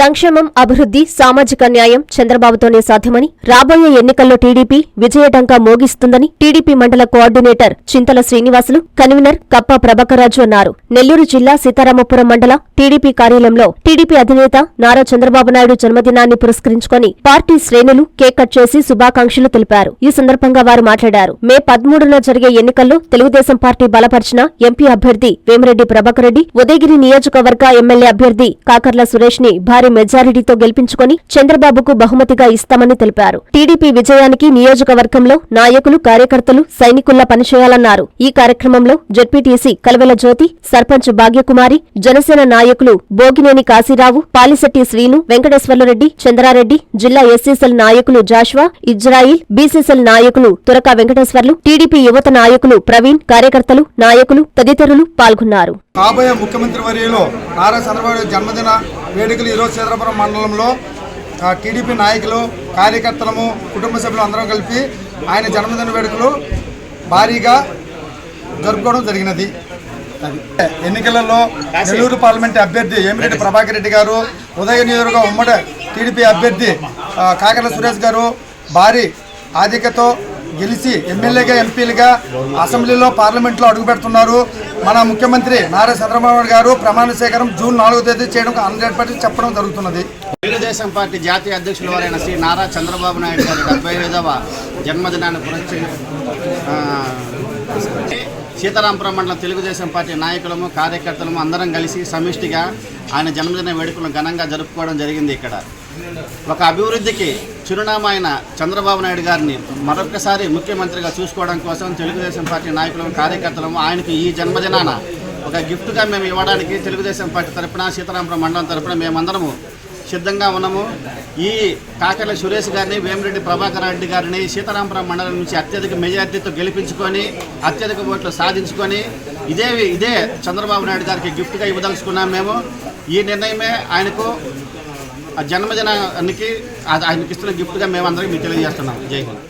సంక్షేమం అభివృద్ధి సామాజిక న్యాయం చంద్రబాబుతోనే సాధ్యమని రాబోయే ఎన్నికల్లో టీడీపీ విజయటంకా మోగిస్తుందని టీడీపీ మండల కోఆర్డినేటర్ చింతల శ్రీనివాసులు కన్వీనర్ కప్ప ప్రభాకరాజు అన్నారు. నెల్లూరు జిల్లా సీతారామపురం మండల టీడీపీ కార్యాలయంలో టీడీపీ అధినేత నారా చంద్రబాబు నాయుడు జన్మదినాన్ని పురస్కరించుకొని పార్టీ శ్రేణులు కేక్ కట్ చేసి శుభాకాంక్షలు తెలిపారు. ఈ సందర్భంగా వారు మాట్లాడారు. మే పదమూడున జరిగే ఎన్నికల్లో తెలుగుదేశం పార్టీ బలపరిచిన ఎంపీ అభ్యర్థి వేమిరెడ్డి ప్రభాకర్ రెడ్డి ఉదయగిరి నియోజకవర్గ ఎమ్మెల్యే అభ్యర్థి కాకర్ల సురేష్ని భారీ మెజారిటీతో గెలిపించుకొని చంద్రబాబుకు బహుమతిగా ఇస్తామని తెలిపారు. టీడీపీ విజయానికి నియోజకవర్గంలో నాయకులు కార్యకర్తలు సైనికుల్లా పనిచేయాలన్నారు. ఈ కార్యక్రమంలో జడ్పీటీసీ కలవెల జ్యోతి సర్పంచ్ భాగ్యకుమారి జనసేన నాయకులు బోగినేని కాశీరావు పాలిశెట్టి శ్రీను వెంకటేశ్వర్లరెడ్డి చంద్రారెడ్డి జిల్లా ఎస్సీసెల్ నాయకులు జాష్వా ఇజ్రాయిల్ బీసీసెల్ నాయకులు తురక వెంకటేశ్వర్లు టీడీపీ యువత నాయకులు ప్రవీణ్ కార్యకర్తలు నాయకులు తదితరులు పాల్గొన్నారు. కాబోయే ముఖ్యమంత్రి వర్యంలో నారా చంద్రబాబు జన్మదిన వేడుకలు ఈరోజు సీతారాపురం మండలంలో టీడీపీ నాయకులు కార్యకర్తలము కుటుంబ సభ్యులు అందరం కలిపి ఆయన జన్మదిన వేడుకలు భారీగా జరుపుకోవడం జరిగినది. ఎన్నికలలో నెల్లూరు పార్లమెంట్ అభ్యర్థి ఏమిరెడ్డి ప్రభాకర్ రెడ్డి గారు ఉదయ ఉమ్మడి టీడీపీ అభ్యర్థి ఆ, కాకర్ల సురేష్ గారు భారీ ఆధిక్యతో గెలిచి ఎమ్మెల్యేగా ఎంపీలుగా అసెంబ్లీలో పార్లమెంట్లో అడుగుపెడుతున్నారు మన ముఖ్యమంత్రి నారా చంద్రబాబు గారు ప్రమాణ స్వీకారం జూన్ నాలుగో తేదీ చేయడం హండ్రెడ్ పర్సెంట్ చెప్పడం జరుగుతున్నది. తెలుగుదేశం పార్టీ జాతీయ అధ్యక్షుల వారైన శ్రీ నారా చంద్రబాబు నాయుడు గారి డెబ్బై ఐదవ జన్మదినాన్ని పురస్కరించి సీతారాంపురం మండలం తెలుగుదేశం పార్టీ నాయకులము కార్యకర్తలము అందరం కలిసి సమిష్టిగా ఆయన జన్మదిన వేడుకలను ఘనంగా జరుపుకోవడం జరిగింది ఇక్కడ. ఒక అభివృద్ధికి చిరునామా అయిన చంద్రబాబు నాయుడు గారిని మరొకసారి ముఖ్యమంత్రిగా చూసుకోవడం కోసం తెలుగుదేశం పార్టీ నాయకులము కార్యకర్తలము ఆయనకు ఈ జన్మదినాన ఒక గిఫ్ట్గా మేము ఇవ్వడానికి తెలుగుదేశం పార్టీ తరపున సీతారాంపురం మండలం తరపున మేమందరము సిద్ధంగా ఉన్నాము. ఈ కాకర్ల సురేష్ గారిని వేమిరెడ్డి ప్రభాకర్ రెడ్డి గారిని సీతారాంపురం మండలం నుంచి అత్యధిక మెజార్టీతో గెలిపించుకొని అత్యధిక ఓట్లు సాధించుకొని ఇదే ఇదే చంద్రబాబు నాయుడు గారికి గిఫ్ట్గా ఇవ్వదలుచుకున్నాం మేము. ఈ నిర్ణయమే ఆయనకు జన్మదినానికి ఆ- ఆయనకి ఇస్తున్న గిఫ్ట్గా మేమందరికీ మీకు తెలియజేస్తున్నాం. జై హింద్.